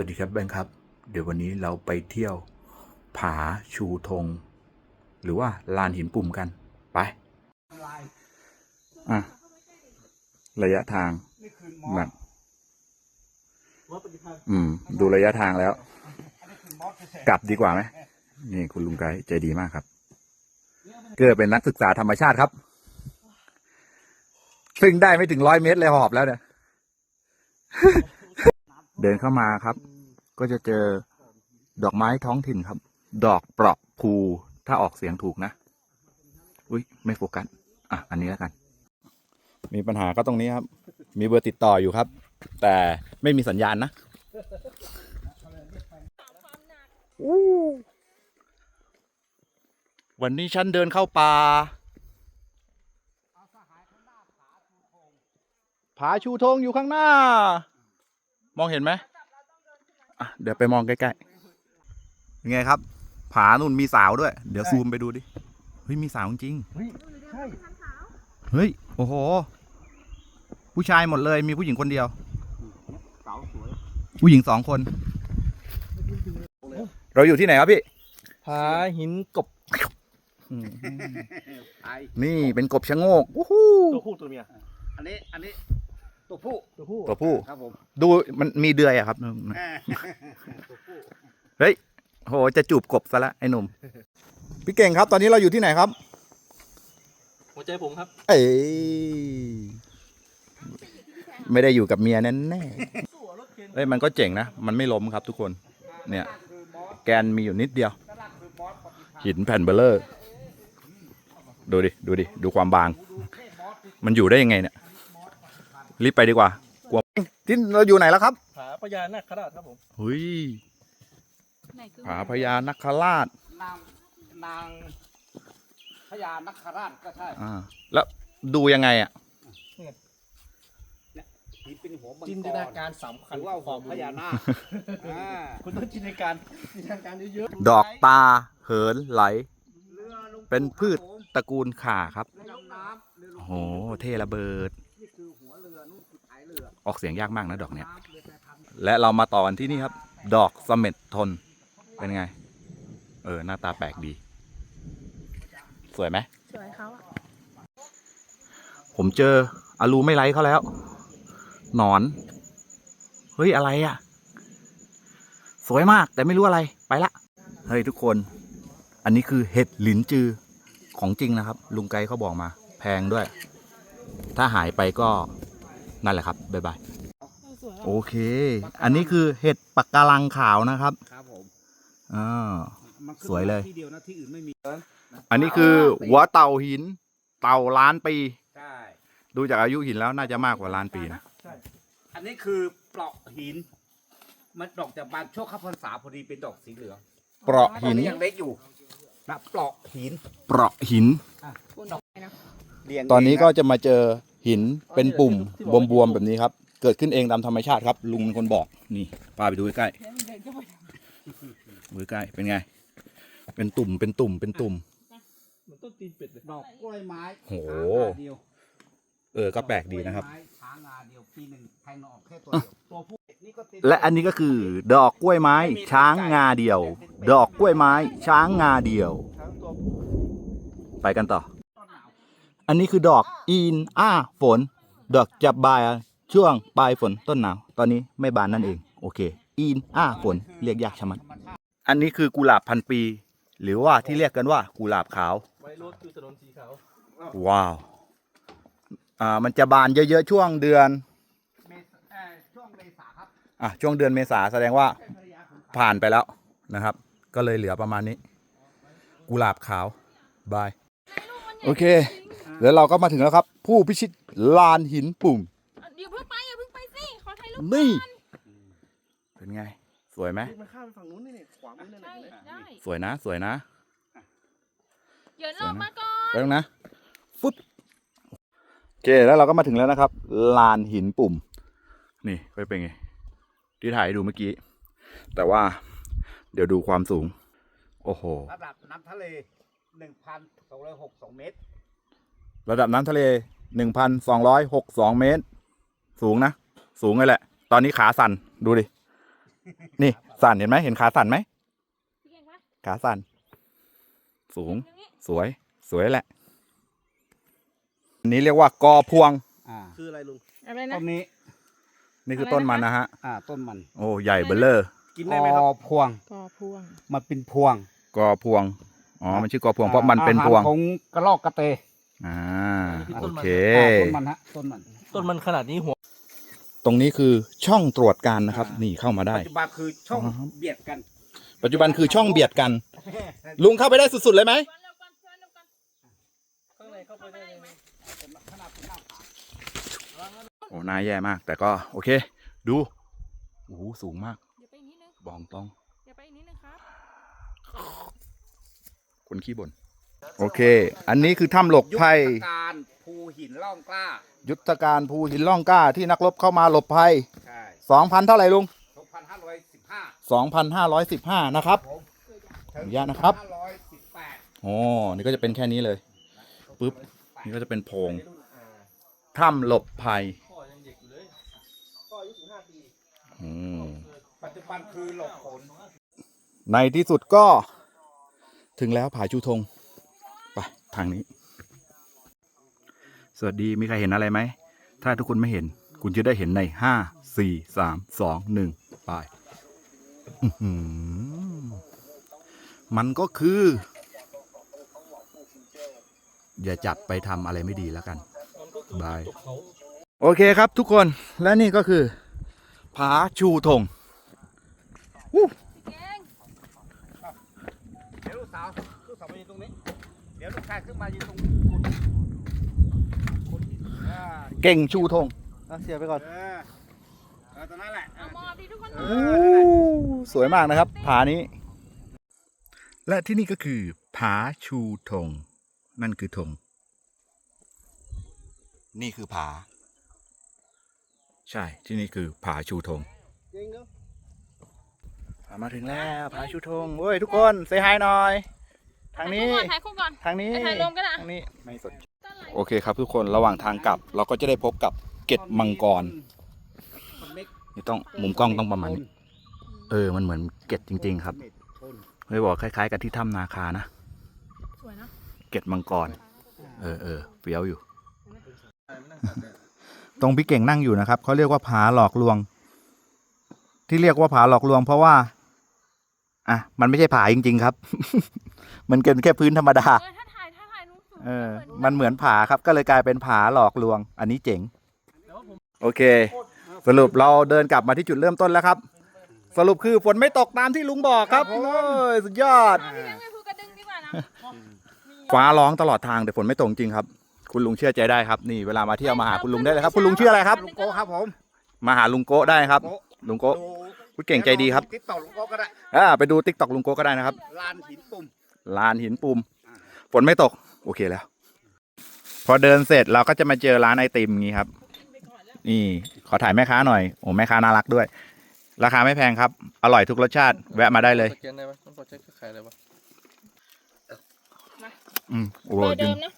วัสดีครับแบงค์ครับ เดี๋ยววันนี้เราไปเที่ยว ผาชูธง หรือว่าลานหินปุ่มกัน ไปอะระยะทางมแบบอืม ดูระยะทางแล้ว กลับดีกว่าไหมนี่คุณลุงไกด์ใจดีมากครับ เกิดเป็นนักศึกษาธรรมชาติครับ ซึ่งได้ไม่ถึงร้อยเมตรเลยหอบแล้วเนี่ย เดินเข้ามาครับ ก็จะเจอดอกไม้ท้องถิ่นครับ ดอกเปราะภูถ้าออกเสียงถูกนะ อุ้ยไม่โฟกัส อะ อันนี้แล้วกัน มีปัญหาก็ตรงนี้ครับ มีเบอร์ติดต่ออยู่ครับ แต่ไม่มีสัญญาณนะวันนี้ฉันเดินเข้าป่าผาชูธงอยู่ข้างหน้า มองเห็นไหมอะเดี๋ยวไปมองใกล้ๆยังไงครับ ผานุ่นมีสาวด้วย เดี๋ยวซูมไปดูดิ เฮ้ย มีสาวจริง เฮ้ยใช่เฮ้ย โอ้โห ผู้ชายหมดเลย มีผู้หญิงคนเดียว สาวสวย ผู้หญิงสองคน เราอยู่ที่ไหนครับพี่ ผาหินกบไอนี่เป็นกบชะโงกวู้ฮู้ตัวผู้ตัวเมีย อันนี้ อันนี้ ตัวผู้ตัวผู้ตัวผู้ ครับผมดูมันมีเดือยอะครับตัวผู้โหจะจูบกบซะละไอ้หนุ่ม พี่เก่งครับ ตอนนี้เราอยู่ที่ไหนครับ หัวใจผมครับ เอ้ยไม่ได้อยู่กับเมียแน่แน่ๆเอ้ยมันก็เจ๋งนะ มันไม่ล้มครับทุกคน เนี่ยคือมอสแกนมีอยู่นิดเดียวนั่นแหละคือมอสปฏิภาณหินแผ่นเบลเลอร์ ดูดิ ดูดิ ดูความบางดูเทพมอสดิมันอยู่ได้ยังไงเนี่ย รีบไปดีกว่ากลัวที่เราอยู่ไหนแล้วครับผาพญานาคราชครับผมเฮ้ยไหนคือผาพญานัคราช นางนางพญานัคราชก็ใช่อ่า แล้วดูยังไงอะที่เป็นหัวมังกรจินตนาการสำคัหญรือว่าหัวพญานาคอ่าคุณต้องจินตนาการจินตนาการเยอะดอกตาเหินไหลเรือลงเป็นพืชตระกูลข่าครับเรือลงน้ำเรือลงโอ้โห เท่ระเบิด อออกเสียงยากมากนะดอกเนี้ยน้ำเรือแพพันธุ์และเรามาต่อกันที่นี่ครับ ดอกเสม็ดทนเป็นไง เออ หน้าตาแปลกดี สวยไหมสวยเขาอะผมเจออารูไม่ไลค์เขาแล้ว หนอน เฮ้ย อะไรอะ่ะ สวยมากแต่ไม่รู้อะไรไปละ เฮ้ย ทุกคน อันนี้คือเห็ดหลินจือของจริงนะครับ ลุงไกด์เขาบอกมา แพงด้วย ถ้าหายไปก็ นั่นแหละครับบ๊ายบายสวยโอเค อันนี้คือเห็ดปักการังขาวนะครับครับผมอ่ามันขึ้นสวยเลยที่เดียวนะที่อื่นไม่มีอันนี้คือหัวเต่าหิน เต่าล้านปีใช่ดูจากอายุหินแล้วน่าจะมากกว่าล้านปีนะอันนี้คือเปราะหิน มันดอกจากบานช่วงเข้าพรรษาพอดีเป็นดอกสีเหลืองเปราะหินตอยังเล็กอยู่นะเปราะหิน เปราะหินดอกเรียงตอนนี้เงะก็จะมาเจอ หินเป็นปุ่มบวมๆแบบนี้ครับ เกิดขึ้นเองตามธรรมชาติครับ ลุงเป็นคนบอกนี่พาไปดูใกล้เดินเดินเข้าไปๆดูใกล้ๆเป็นไง เป็นตุ่มเป็นตุ่มเป็นตุ่มๆมันต้นตีนเป็ดเลยดอกกล้วยไม้โหช้างงาเดียวเออก็แปลกดีนะครับดอกกล้วยไม้ช้างงาเดียวปีหนึ่งแทงหน่อออกแค่ตัวเดียวตัวผู้นี่ก็ติดและอันนี้ก็คือ ดอกกล้วยไม้ ช้างงาเดียว ดอกกล้วยไม้ ช้างงาเดียวทั้งตัวผู้ไปกันต่อต้นหนาว อันนี้คือดอกอินอ้าฝน ดอกจับายช่วงปลายฝนต้นหนาว ตอนนี้ไม่บานนั่นเอง โอเค อินอ้าฝนเรียกยากชะมัด อันนี้คือกุหลาบพันปี หรือว่าที่เรียกกันว่ากุหลาบขาว ไว้รถคือถนนสีขาวว้าว อ่า มันจะบานเยอะๆช่วงเดือน เมษเอ่อช่วงเมษาครับ อะ ช่วงเดือนเมษาแสดงว่าเป็นภรรยาของผ่านไปแล้วนะครับ ก็เลยเหลือประมาณนี้ กุหลาบขาว บาย โอเค แล้วเราก็มาถึงแล้วครับ ผู้พิชิตลานหินปุ่มเดี๋ยวเพิ่งไปอย่าเพิ่งไปสิขอถ่ายรูปนี่เป็นไง สวยไหมมันข้ามไปฝั่งนู้นนี่นี่ขวามือนั่นได้น่ะได้สวยนะ สวยนะเดี๋ยวรอบมาก่อนไปตรงนะฟึบโอเคแล้วเราก็มาถึงแล้วนะครับ ลานหินปุ่ม นี่ไปเป็นไง ที่ถ่ายให้ดูเมื่อกี้ แต่ว่า เดี๋ยวดูความสูง โอ้โห ระดับน้ำทะเลหนึ่งพันสองร้อยหกสองเมตร ระดับน้ำทะเลหนึ่งพันสองร้อยหกสองเมตร สูงนะ สูงเลยแหละ ตอนนี้ขาสั่น ดูดิ นี่ สั่นเห็นไหม เห็นขาสั่นไหมพี่เก่งปะขาสั่น สูงตรงนี้สวย สวยแหละ อันนี้เรียกว่ากอพวงอ่าคืออะไรลุงอะไรนะต้นนี้ นี่คือต้นมันนะฮะ อ่า ต้นมัน โอ้ ใหญ่เบ้อเลอร์ กินได้ไหมครับกอพวง กอพวง มันเป็นพวง กอพวง อ๋อ มันชื่อกอพวงเพราะมันเป็นพวงอาหารของกระรอกกระเต อ่าโอเคอ่าต้นมันฮะต้นมันต้นมันขนาดนี้หัว ตรงนี้คือช่องตรวจการนะครับ นี่เข้ามาได้ ปัจจุบันคือช่องอ๋อเบียดกัน ปัจจุบันคือช่องเบียดกัน ลุงเข้าไปได้สุดๆเลยไหมเร็วกันเร็วกันข้างในเข้าไปได้ยังไงโอ้น่าแย่มาก แต่ก็โอเค ดูโอ้โหสูงมากเดี๋ยวไปอีกนิดนึงบองตรงเดี๋ยวไปอีกนิดนึงครับคนขี้บ่น โอเค อันนี้คือถ้ำหลบยุทภัยธการภูหินล่องกล้า ยุทธการภูหินล่องกล้าที่นักรบเข้ามาหลบภัยใช่2,000เท่าไหร่ลุง2,515 2,515นะครับผมขออนุญาตนะครับ518โอ้นี่ก็จะเป็นแค่นี้เลย ปึ๊บ นี่ก็จะเป็นโพรงถ้ำหลบภัยพ่อยังเด็กอยู่เลยพ่ออายุสิบห้าปีอืมปัจจุบันคือหลบฝนในที่สุดก็ถึงแล้วผาชูธงไป ทางนี้ สวัสดีมีใครเห็นอะไรไหม ถ้าทุกคนไม่เห็น คุณจะได้เห็นในห้าสี่สามสองหนึ่งไปมันก็คือ อย่าจับไปทำอะไรไม่ดีแล้วกันบายโอเคครับทุกคนและนี่ก็คือ ผาชูธงเดี๋ยวลูกสาวลูกสาวมายืนตรงนี้ เดี๋ยวลูกชายขึ้นมายืนตรงคนอ่าเก่งชูธงเสียไปก่อนเออเออตรงนั้นแหละเอามอบดิทุกคนเอมอสวยมากนะครับ ผานี้ และที่นี่ก็คือผาชูธงนั่นคือธงนี่คือผา ใช่ที่นี่คือผาชูธงจริงเนาะ มาถึงแล้วผาชูธงเว้ยทุกคนเซฮายหน่อย ทางนี้ ถ่ายคู่ก่อนทางนี้ ถ่ายรวมก็ได้ ทางนี้ ไม่สนต้นอะไรโอเคครับทุกคน ระหว่างทางกลับ เราก็จะได้พบกับเกตมังกรคนเล็กนี่ต้องมุมกล้องต้องประมาณนี้ เออ มันเหมือนเกตจริง ๆ ครับเม็ดชนไม่บอกคล้าย ๆ กับที่ถ้ำนาคานะ สวยเนอะเกตมังกร เออเออเฟี้ยวอยู่ ตรงพี่เก่งนั่งอยู่นะครับ เขาเรียกว่าผาหลอกลวง ที่เรียกว่าผาหลอกลวงเพราะว่า อะมันไม่ใช่ผาจริง ๆ ครับ มันเป็นแค่พื้นธรรมดา เออถ้าถ่ายถ้าถ่ายนู้นสูงเออ มันเหมือนผาครับก็เลยกลายเป็นผาหลอกลวง อันนี้เจ๋ง โอเค สรุปเราเดินกลับมาที่จุดเริ่มต้นแล้วครับ สรุปคือฝนไม่ตกตามที่ลุงบอกครับโอ้ยสุดยอดเอาพี่เลี้ยงไปภูกระดึงดีกว่านะ ฟ้าร้องตลอดทางแต่ฝนไม่ตกจริงครับ คุณลุงเชื่อใจได้ครับ นี่เวลามาเที่ยวมาหาคุณลุงได้เลยครับ คุณลุงชื่ออะไรครับ ลุงโก้ครับผม มาหาลุงโก้ได้ครับโก้ลุงโก้ดู คุณเก่งใจดีครับติดต่อลุงโก้ก็ได้อ่าไปดูติ๊กต็อกลุงโก้ก็ได้นะครับลานหินปุ่มลานหินปุ่มฝนไม่ตก โอเคแล้ว พอเดินเสร็จเราก็จะมาเจอร้านไอติมงี้ครับ นี่ ขอถ่ายแม่ค้าหน่อยโอ้แม่ค้าน่ารักด้วย ราคาไม่แพงครับ อร่อยทุกรสชาติ แวะมาได้เลยสแกนได้ไหมต้องกดใช้เครือข่ายอะไรวะอืมโอ้เบอร์ดึเดิงมนะ